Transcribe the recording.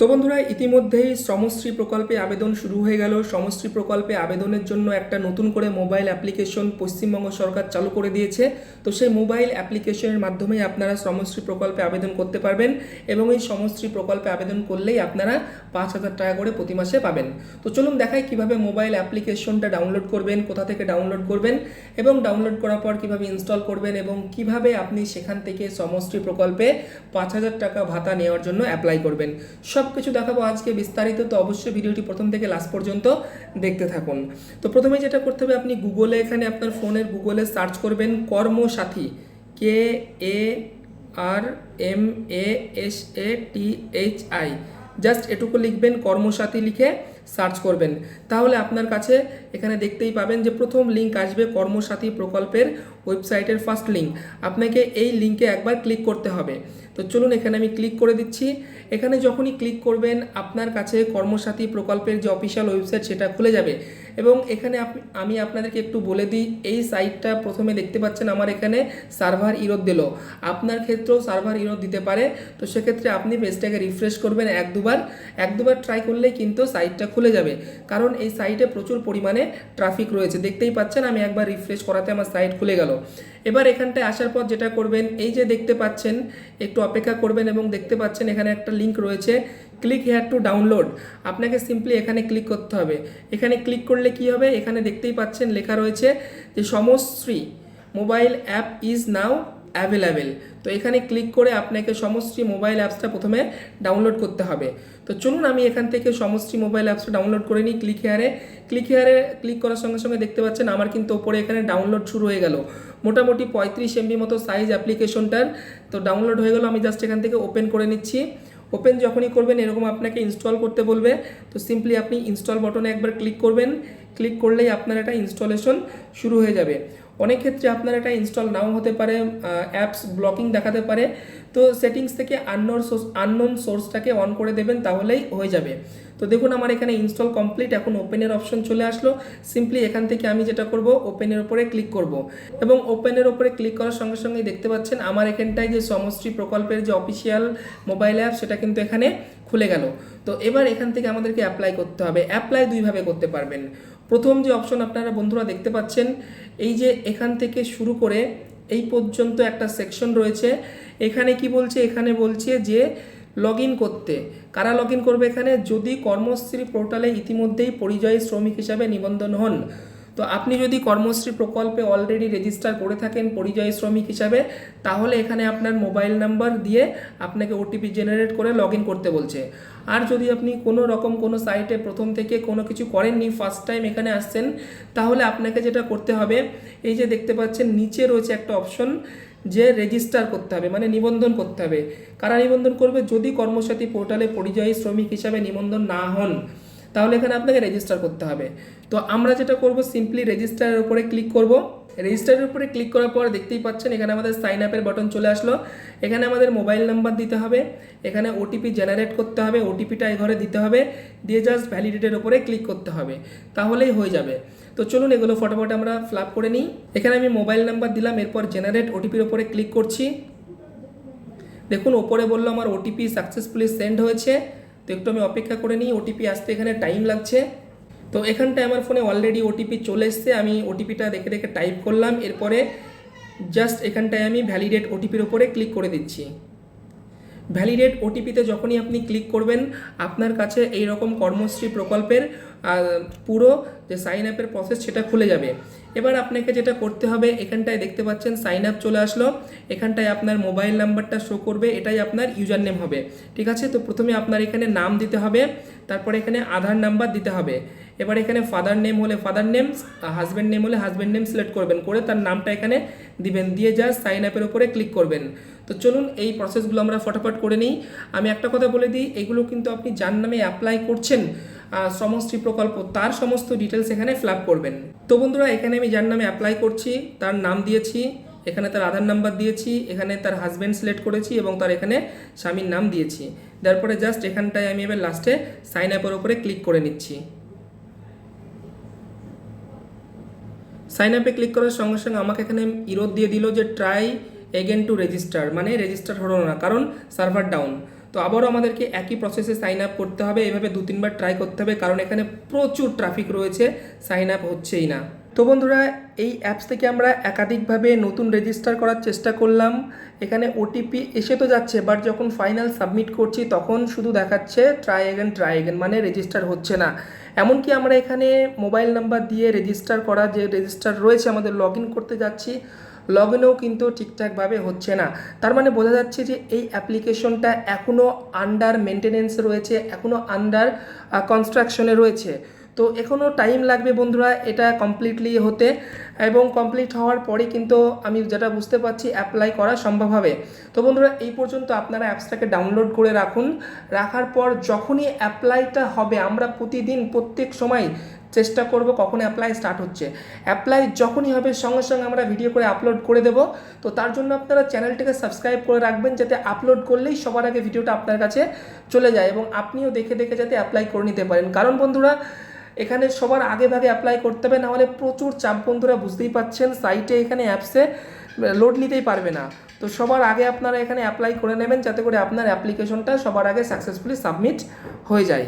তো বন্ধুরা, ইতিমধ্যেই শ্রমশ্রী প্রকল্পে আবেদন শুরু হয়ে গেল। শ্রমশ্রী প্রকল্পে আবেদনের জন্য একটা নতুন করে মোবাইল অ্যাপ্লিকেশন পশ্চিমবঙ্গ সরকার চালু করে দিয়েছে। তো সেই মোবাইল অ্যাপ্লিকেশনের মাধ্যমে আপনারা শ্রমশ্রী প্রকল্পে আবেদন করতে পারবেন এবং এই শ্রমশ্রী প্রকল্পে আবেদন করলেই আপনারা পাঁচ হাজার টাকা করে প্রতি মাসে পাবেন। তো চলুন দেখাই কীভাবে মোবাইল অ্যাপ্লিকেশনটা ডাউনলোড করবেন, কোথা থেকে ডাউনলোড করবেন এবং ডাউনলোড করার পর কীভাবে ইনস্টল করবেন এবং কীভাবে আপনি সেখান থেকে শ্রমশ্রী প্রকল্পে পাঁচ হাজার টাকা ভাতা নেওয়ার জন্য অ্যাপ্লাই করবেন। সব কিছু দেখাবো আজকে বিস্তারিত, তো অবশ্যই ভিডিওটি প্রথম থেকে লাস্ট পর্যন্ত দেখতে থাকুন। তো প্রথমে যেটা করতে হবে, আপনি গুগলে এখানে আপনার ফোনের গুগলে সার্চ করবেন Karmasathi K A R M A S A T H I just এটুকু লিখবেন কর্মসাথী লিখে সার্চ করবেন। তাহলে আপনার কাছে এখানে দেখতেই পাবেন যে প্রথম লিঙ্ক আসবে কর্মসাথী প্রকল্পের ওয়েবসাইটের ফার্স্ট লিঙ্ক আপনাকে এই লিঙ্কে একবার ক্লিক করতে হবে। তো চলুন এখানে আমি ক্লিক করে দিচ্ছি। এখানে যখনই ক্লিক করবেন, আপনার কাছে কর্মসাথী প্রকল্পের যে অফিসিয়াল ওয়েবসাইট সেটা খুলে যাবে। এবং এখানে আমি আপনাদেরকে একটু বলে দিই, এই সাইটটা প্রথমে দেখতে পাচ্ছেন আমার এখানে সার্ভার ইরোদ দিল। আপনার ক্ষেত্রেও সার্ভার ইরোদ দিতে পারে। তো সেক্ষেত্রে আপনি পেজটাকে রিফ্রেশ করবেন এক দুবার। এক দুবার ট্রাই করলেই কিন্তু সাইটটা যাবে। কারণ এই সাইটে প্রচুর পরিমাণে ট্রাফিক রয়েছে। দেখতেই পাচ্ছেন, আমি একবার রিফ্রেশ করাতে আমার সাইট খুলে গেল। এবার এখানটায় আসার পর যেটা করবেন, এই যে দেখতে পাচ্ছেন, একটু অপেক্ষা করবেন এবং দেখতে পাচ্ছেন এখানে একটা লিঙ্ক রয়েছে। ক্লিক হেয়ার টু ডাউনলোড আপনাকে সিম্পলি এখানে ক্লিক করতে হবে। এখানে ক্লিক করলে কি হবে? এখানে দেখতেই পাচ্ছেন লেখা রয়েছে যে, Samashree mobile app is now available তো এখানে ক্লিক করে আপনাকে সমশ্রী মোবাইল অ্যাপসটা প্রথমে ডাউনলোড করতে হবে। তো চলুন আমি এখান থেকে সমশ্রী মোবাইল অ্যাপসটা ডাউনলোড করে নিই click here click here click করার সঙ্গে সঙ্গে দেখতে পাচ্ছেন আমার কিন্তু ওপরে এখানে ডাউনলোড শুরু হয়ে গেল। মোটামুটি পঁয়ত্রিশ এমবি মতো সাইজ অ্যাপ্লিকেশনটার তো ডাউনলোড হয়ে গেল, আমি জাস্ট এখান থেকে ওপেন করে নিচ্ছি। ওপেন যখনই করবেন, এরকম আপনাকে ইনস্টল করতে বলবে। তো সিম্পলি আপনি ইনস্টল বটনে একবার ক্লিক করবেন। ক্লিক করলেই আপনার এটা ইনস্টলেশন শুরু হয়ে যাবে। অনেক ক্ষেত্রে আপনার এটা ইনস্টল নাও হতে পারে অ্যাপস ব্লকিং দেখাতে পারে। তো সেটিংস থেকে আননোন সোর্স আননোন সোর্সটাকে অন করে দেবেন, তাহলেই হয়ে যাবে। তো দেখুন, আমার এখানে ইনস্টল কমপ্লিট এখন ওপেনের অপশন চলে আসলো। সিম্পলি এখান থেকে আমি যেটা করব ওপেনের উপরে ক্লিক করব। এবং ওপেনের উপরে ক্লিক করার সঙ্গে সঙ্গে দেখতে পাচ্ছেন, আমার এখানটায় যে সমশ্রী প্রকল্পের যে অফিসিয়াল মোবাইল অ্যাপ সেটা কিন্তু এখানে খুলে গেল। তো এবার এখান থেকে আমাদেরকে অ্যাপ্লাই করতে হবে। অ্যাপ্লাই দুইভাবে করতে পারবেন। প্রথম যে অপশন আপনারা বন্ধুরা দেখতে পাচ্ছেন, এই যে এখান থেকে শুরু করে এই পর্যন্ত একটা সেকশন রয়েছে। এখানে কি বলছে? এখানে বলছে যে লগ করতে। কারা লগ করবে এখানে? যদি কর্মশ্রী পোর্টালে ইতিমধ্যেই পরিযায়ী শ্রমিক হিসাবে নিবন্ধন হন তো আপনি যদি কর্মশ্রী প্রকল্পে অলরেডি রেজিস্টার করে থাকেন পরিযায়ী শ্রমিক হিসাবে, তাহলে এখানে আপনার মোবাইল নাম্বার দিয়ে আপনাকে ওটিপি জেনারেট করে লগ করতে বলছে। আর যদি আপনি কোনো রকম কোনো সাইটে প্রথম থেকে কোনো কিছু করেননি ফার্স্ট টাইম এখানে আসছেন, তাহলে আপনাকে যেটা করতে হবে, এই যে দেখতে পাচ্ছেন নিচে রয়েছে একটা অপশন যে রেজিস্টার করতে হবে মানে নিবন্ধন করতে হবে। কারা নিবন্ধন করবে? যদি কর্মসাথী পোর্টালে পরিযায়ী শ্রমিক হিসাবে নিবন্ধন না হন তাহলে এখানে আপনাকে রেজিস্টার করতে হবে। তো আমরা যেটা করব সিম্পলি রেজিস্টারের উপরে ক্লিক করব। রেজিস্টারের উপরে ক্লিক করার পর দেখতেই পাচ্ছেন, এখানে আমাদের সাইন আপের বাটন চলে আসলো। এখানে আমাদের মোবাইল নাম্বার দিতে হবে। এখানে ওটিপি জেনারেট করতে হবে ওটিপিটা এই ঘরে দিতে হবে। দিয়ে জাস্ট ভ্যালিডেটের উপরে ক্লিক করতে হবে। তাহলেই হয়ে যাবে। তো চলুন এগুলো ফটোফট আমরা ফ্লাপ করে নিই। এখানে আমি মোবাইল নাম্বার দিলাম, এরপর জেনারেট ওটিপির উপরে ক্লিক করছি। দেখুন, ওপরে বলল আমার ওটিপি সাকসেসফুলি সেন্ড হয়েছে। তো একটু আমি অপেক্ষা করে নিই ওটিপি আসতে এখানে টাইম লাগছে। তো এখানটায় আমার ফোনে অলরেডি ওটিপি চলে এসছে, আমি ওটিপিটা দেখে দেখে টাইপ করলাম, এরপরে জাস্ট এখানটায় আমি ভ্যালিডেট ওটিপির ওপরে ক্লিক করে দিচ্ছি। ভ্যালিডেট ওটিপিতে যখনই আপনি ক্লিক করবেন, আপনার কাছে এই রকম কর্মশ্রী প্রকল্পের পুরো যে সাইন আপের প্রসেস সেটা খুলে যাবে। এবার আপনাকে যেটা করতে হবে, এখানটায় দেখতে পাচ্ছেন সাইন আপ চলে আসলো। এখানটায় আপনার মোবাইল নাম্বারটা শো করবে, এটাই আপনার ইউজার নেম হবে। ঠিক আছে? তো প্রথমে আপনার এখানে নাম দিতে হবে, তারপরে এখানে আধার নাম্বার দিতে হবে। এবার এখানে ফাদার নেম হলে ফাদার নেম হাজব্যান্ড নেম হলে হাজব্যান্ড নেম সিলেক্ট করবেন। করে তার নামটা এখানে দিবেন। দিয়ে জাস্ট সাইন আপের উপরে ক্লিক করবেন। তো চলুন এই প্রসেসগুলো আমরা ফটাফট করে নিই। আমি একটা কথা বলে দিই, এগুলো কিন্তু আপনি যার নামে অ্যাপ্লাই করছেন শ্রমশ্রী প্রকল্প, তার সমস্ত ডিটেলস এখানে ফিল করবেন। তো বন্ধুরা, এখানে আমি যার নামে অ্যাপ্লাই করছি, তার নাম দিয়েছি, এখানে তার আধার নাম্বার দিয়েছি, এখানে তার হাজব্যান্ড সিলেক্ট করেছি এবং তার এখানে স্বামীর নাম দিয়েছি। তারপরে জাস্ট এখানটায় আমি এবার লাস্টে সাইন আপের উপরে ক্লিক করে নিচ্ছি। সাইন আপে ক্লিক করার সঙ্গে সঙ্গে আমাকে এখানে ইরোদ দিয়ে দিল যে ট্রাই এগেন টু রেজিস্টার মানে রেজিস্টার হলো না, কারণ সার্ভার ডাউন তো আবারও আমাদেরকে একই প্রসেসে সাইন আপ করতে হবে। এভাবে দু, তিনবার ট্রাই করতে হবে, কারণ এখানে প্রচুর ট্রাফিক রয়েছে সাইন আপ হচ্ছেই না। তো বন্ধুরা, এই অ্যাপস থেকে আমরা একাধিকভাবে নতুন রেজিস্টার করার চেষ্টা করলাম। এখানে ওটিপি এসে তো যাচ্ছে বাট যখন ফাইনাল সাবমিট করছি, তখন শুধু দেখাচ্ছে ট্রাই এগেন ট্রাই এগেন মানে রেজিস্টার হচ্ছে না। এমনকি আমরা এখানে মোবাইল নাম্বার দিয়ে রেজিস্টার করা যে রেজিস্টার রয়েছে, আমাদের লগ করতে যাচ্ছি লগ ইনও কিন্তু ঠিকঠাকভাবে হচ্ছে না। তার মানে বোঝা যাচ্ছে যে এই অ্যাপ্লিকেশনটা এখনও আন্ডার মেনটেনেন্স রয়েছে এখনও আন্ডার কনস্ট্রাকশনে রয়েছে। তো এখনও টাইম লাগবে বন্ধুরা, এটা কমপ্লিটলি হতে এবং কমপ্লিট হওয়ার পরে কিন্তু আমি যেটা বুঝতে পারছি অ্যাপ্লাই করা সম্ভব হবে। তো বন্ধুরা, এই পর্যন্ত আপনারা অ্যাপসটাকে ডাউনলোড করে রাখুন। রাখার পর যখনই অ্যাপ্লাইটা হবে, আমরা প্রতিদিন প্রত্যেক সময় চেষ্টা করব কখন অ্যাপ্লাই স্টার্ট হচ্ছে। অ্যাপ্লাই যখনই হবে, সঙ্গে সঙ্গে আমরা ভিডিও করে আপলোড করে দেব। তো তার জন্য আপনারা চ্যানেলটিকে সাবস্ক্রাইব করে রাখবেন, যাতে আপলোড করলেই সবার আগে ভিডিওটা আপনার কাছে চলে যায় এবং আপনিও দেখে দেখে যাতে অ্যাপ্লাই করে নিতে পারেন। কারণ বন্ধুরা, এখানে সবার আগে ভাগে অ্যাপ্লাই করতে হবে, নাহলে প্রচুর চাপ বন্ধুরা বুঝতেই পাচ্ছেন সাইটে এখানে অ্যাপসে লোড নিতেই পারবে না। তো সবার আগে আপনারা এখানে অ্যাপ্লাই করে নেবেন, যাতে করে আপনার অ্যাপ্লিকেশনটা সবার আগে সাকসেসফুলি সাবমিট হয়ে যায়।